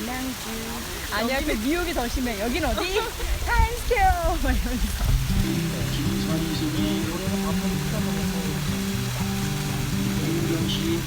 남양주. 아니 앞에 뉴욕이 더 심해. 여긴 어디? 타임스퀘어. 막 이러면서. 김선희님이 노래는 한번 풀어보고 이경 씨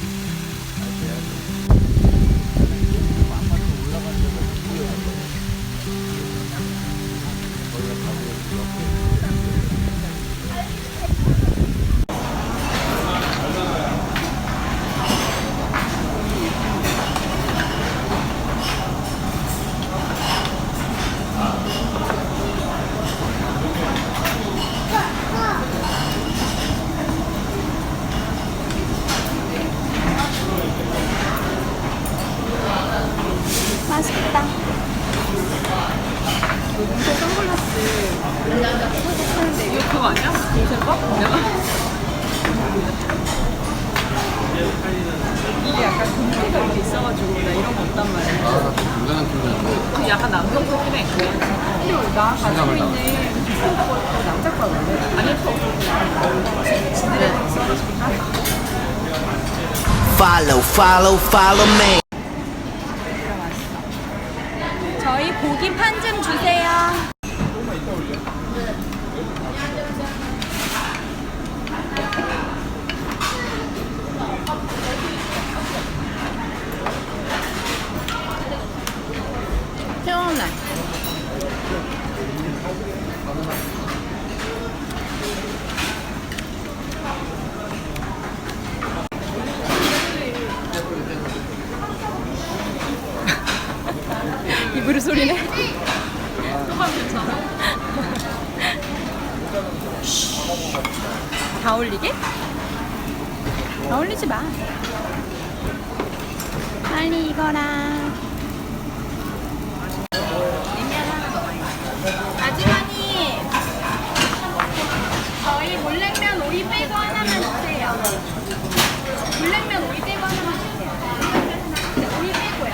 Follow, follow, follow me. 저희 고기 판 좀 주세요. 태어나. 이브르 소리네. 다 올리게? 다 올리지 마. 빨리 익어라. 아주머니, 저희 물냉면 오이 빼고 하나만 주세요. 물냉면 오이 빼고 하나만 주세요. 네, 오이 빼고요.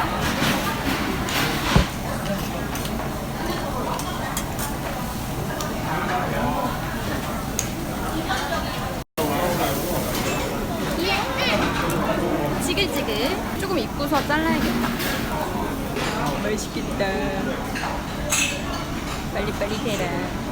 지글지글 조금 입고서 잘라야겠다 맛있겠다 빨리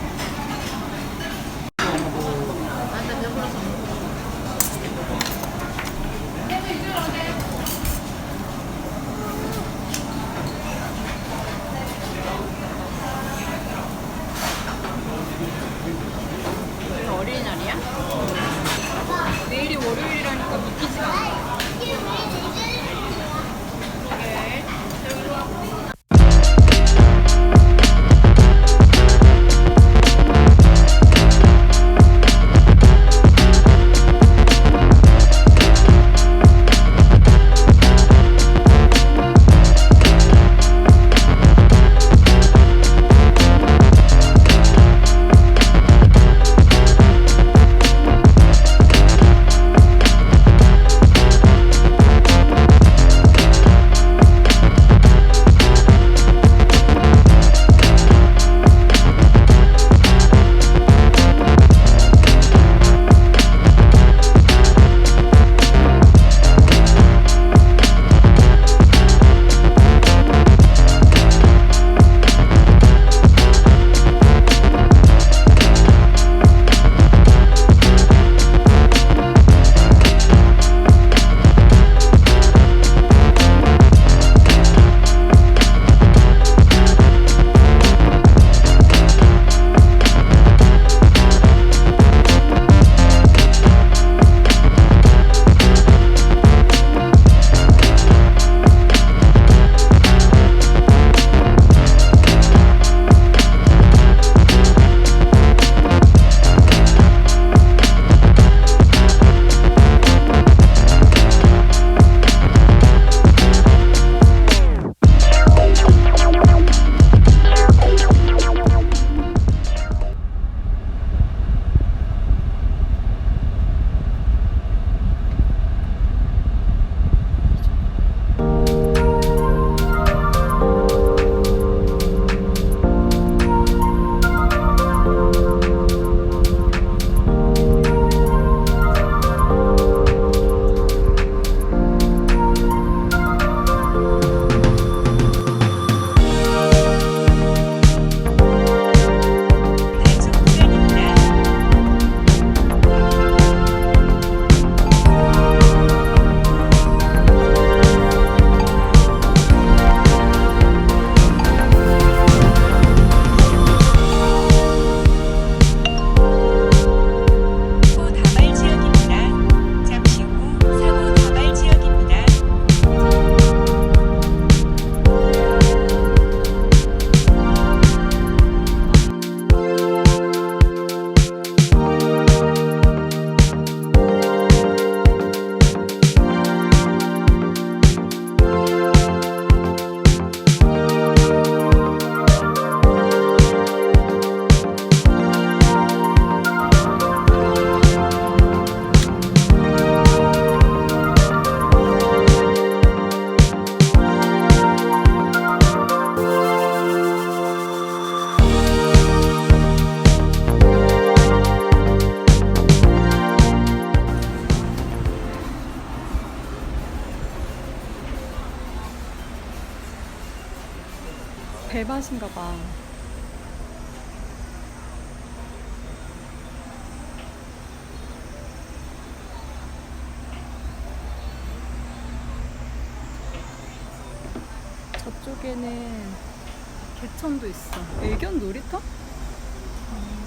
저쪽에는 개천도 있어. 애견 놀이터? 아,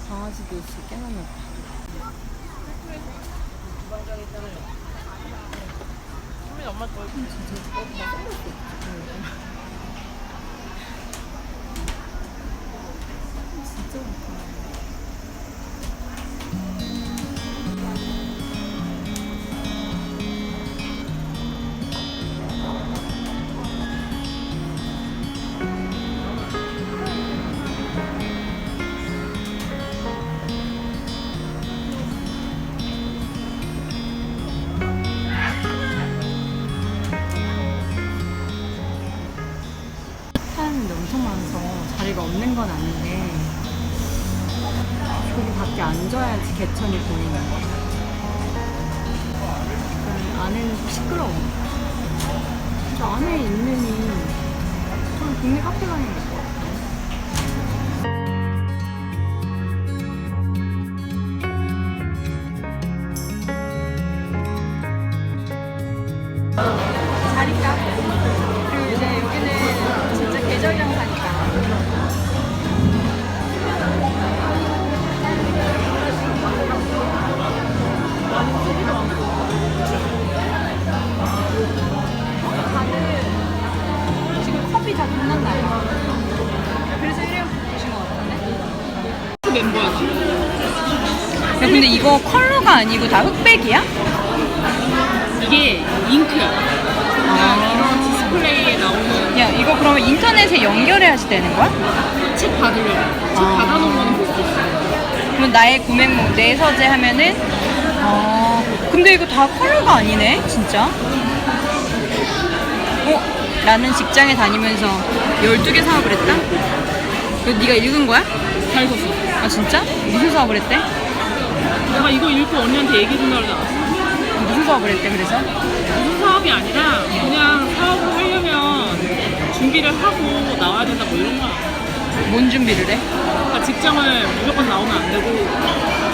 강아지 놀수 있게 해놨나 봐. 진짜 사람이 엄청 많아서 자리가 없는 건 아닌데 저기 밖에 앉아야지 개천이 보이는. 그 안에는 좀 시끄러워. 저 안에 있느니 좀 동네 카페 가는 것 같아. 자리값. 계절량 사니까. 다들 지금 컵이 다 끝났나요? 그래서 일회용 드신 것 같은데? 멤버야. 야, 근데 이거 컬러가 아니고 다 흑백이야? 이게 잉크야. 이거 그러면 인터넷에 연결해 야지 되는 거야? 책 받으려고. 책 아. 받아놓은 거는 볼 수 있어. 그러면 나의 구맹목 내 서재 하면은 아 근데 이거 다 컬러가 아니네 진짜 어? 나는 직장에 다니면서 12개 사업을 했다? 이거 네가 읽은 거야? 잘 썼어. 아 진짜? 무슨 사업을 했대? 내가 이거 읽고 언니한테 얘기해준다고 나왔어. 무슨 사업을 했대 그래서? 무슨 사업이 아니라 그냥 사업을 하려면 준비를 하고 나와야 된다 뭐 이런 거야. 뭔 준비를 해? 그러니까 직장을 무조건 나오면 안 되고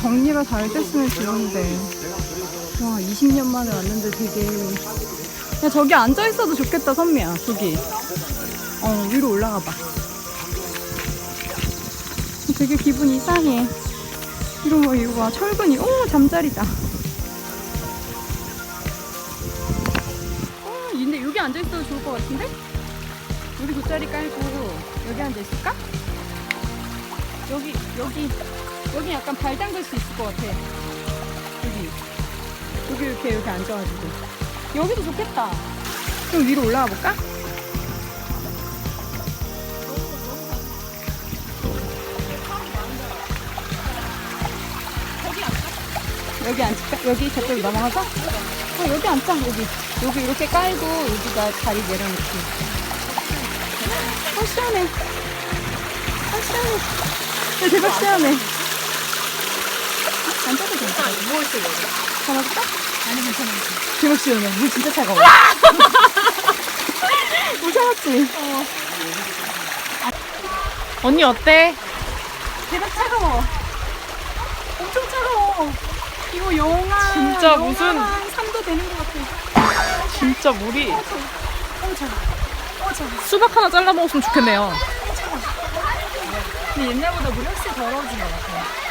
정리가 잘 됐으면 좋은데. 와 20년 만에 왔는데 되게. 야 저기 앉아 있어도 좋겠다 선미야 저기. 어 위로 올라가 봐. 되게 기분 이상해. 이런 거 이거 봐. 철근이 오 잠자리다. 어 근데 여기 앉아 있어도 좋을 것 같은데? 우리 돗자리 깔고 여기 앉아 있을까? 여기 여기 여기 약간 발 담글 수 있을 것 같아. 여기. 여기 이렇게 이렇게 앉아가지고. 여기도 좋겠다. 좀 위로 올라가 볼까? 여기 앉을까? 여기 저쪽으로 넘어가서? 어, 여기 앉자, 여기. 여기 이렇게 깔고 여기다 다리 내려놓기. 아, 시원해. 아, 시원해. 야, 대박 시원해. 앉아도 괜찮아. 누워있어, 여기. 잡아볼까? 아니, 괜찮아. 대박 시원해. 물 진짜 차가워. 무서웠지? 어. 언니 어때? 대박 차가워. 엄청 차가워. 이거 영하 진짜 무슨- 영하 한 3도 되는 것 같아. 진짜 물이 어 차가. 어 차가. 수박 하나 잘라 먹었으면 좋겠네요. 근데 옛날보다 물이 확실히 더러워진 것 같아.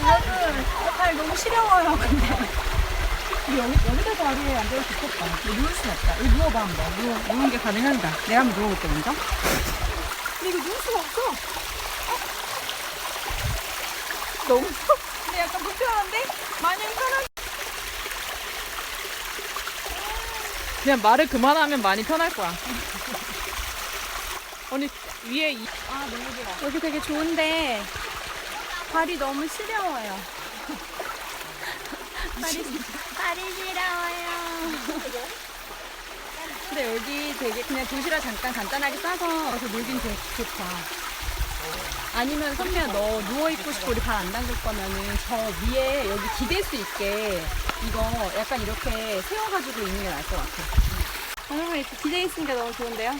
여러분, 어, 발 너무 시려워요, 근데. 여기, 여기다 자리에 앉아도 좋겠다. 여기 누울 순 없다. 여기 누워봐, 한번. 누워, 누운 게 가능한가? 내가 한번 누워볼게, 먼저. 근데 이거 누울 수가 없어. 어? 너무, 근데 약간 불편한데? 마냥 편한. 그냥 말을 그만하면 많이 편할 거야. 언니 위에 이- 아, 너무 좋아. 여기 되게 좋은데, 발이 너무 시려워요. 발이, 발이 시려워요. 근데 여기 되게 그냥 도시락 잠깐 간단하게 싸서 와서 놀긴 좋, 좋다. 아니면 선미야 너 누워있고 싶고 우리 발 안 담글 거면은 저 위에 여기 기댈 수 있게 이거 약간 이렇게 세워가지고 있는 게 나을 것 같아. 여러분 이렇게 기대 있으니까 너무 좋은데요?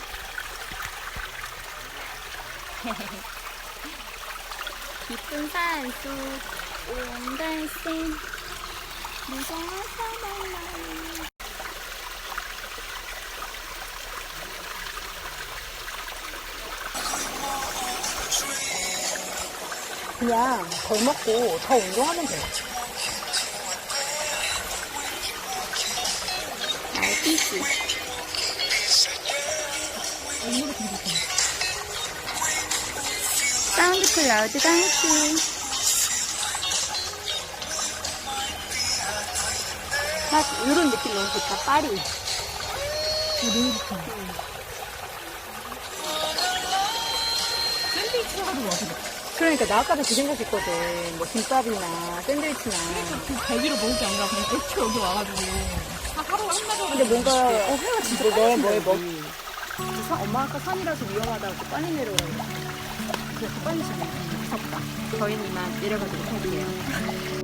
깊은 산속 온달샘 무서워서 말 그냥 덜 먹고 더 운동하면 돼. 알겠지. 사운드 클라우드 당신. 막 이런 느낌 너무 좋다. 파리. 너무 좋다. 그러니까 나 아까도 그 생각했거든. 뭐 김밥이나 샌드위치나. 그 배기로 먹을 게 아니라 그냥 애초 여기 와가지고 하루 한마디 근데 뭔가 어 회가 진짜 뭐에 뭐에 먹. 산- 엄마 아까 산이라서 위험하다고 빨리 내려오라고. 그래서 빨리 지내. 무섭다. 저희는 이만 내려가도록 할게요.